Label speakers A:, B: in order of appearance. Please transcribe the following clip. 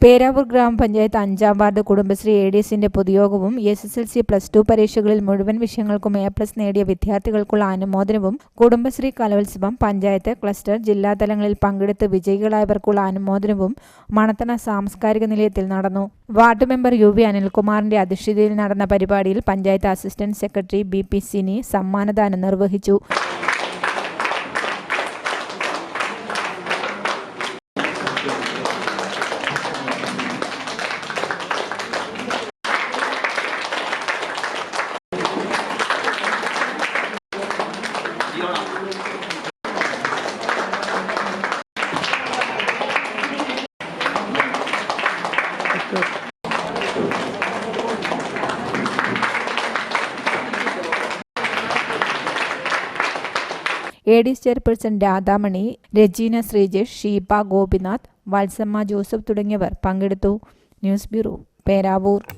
A: പേരാവൂർ ഗ്രാമപഞ്ചായത്ത് അഞ്ചാം ward Kudumbashree A D എസിന്റെ പൊതുയോഗവും S S L C plus two പരീക്ഷകളിൽ മുഴുവൻ വിഷയങ്ങൾക്കും എ പ്ലസ് നേടിയ വിദ്യാർത്ഥികൾക്കുള്ള അനുമോദനവും കുടുംബശ്രീ കലോത്സവം പഞ്ചായത്ത് ക്ലസ്റ്റർ ജില്ലാതലങ്ങളിൽ പങ്കെടുത്ത് വിജയികളായവർക്കുള്ള അനുമോദനവും മണത്തണ സാംസ്കാരിക നിലയത്തിൽ നടന്നു. വാർഡ് മെമ്പർ യു വി അനിൽകുമാറിന്റെ അധ്യക്ഷതയിൽ നടന്ന പരിപാടിയിൽ panchayat assistant secretary B P Sini സമ്മാനദാനം നിർവഹിച്ചു. A D chairperson Radhamani Rajeena Sreejesh Sheeba Gopinath Valsamma Joseph തുടങ്ങിയവർ പങ്കെടുത്തു. News bureau Peravoor.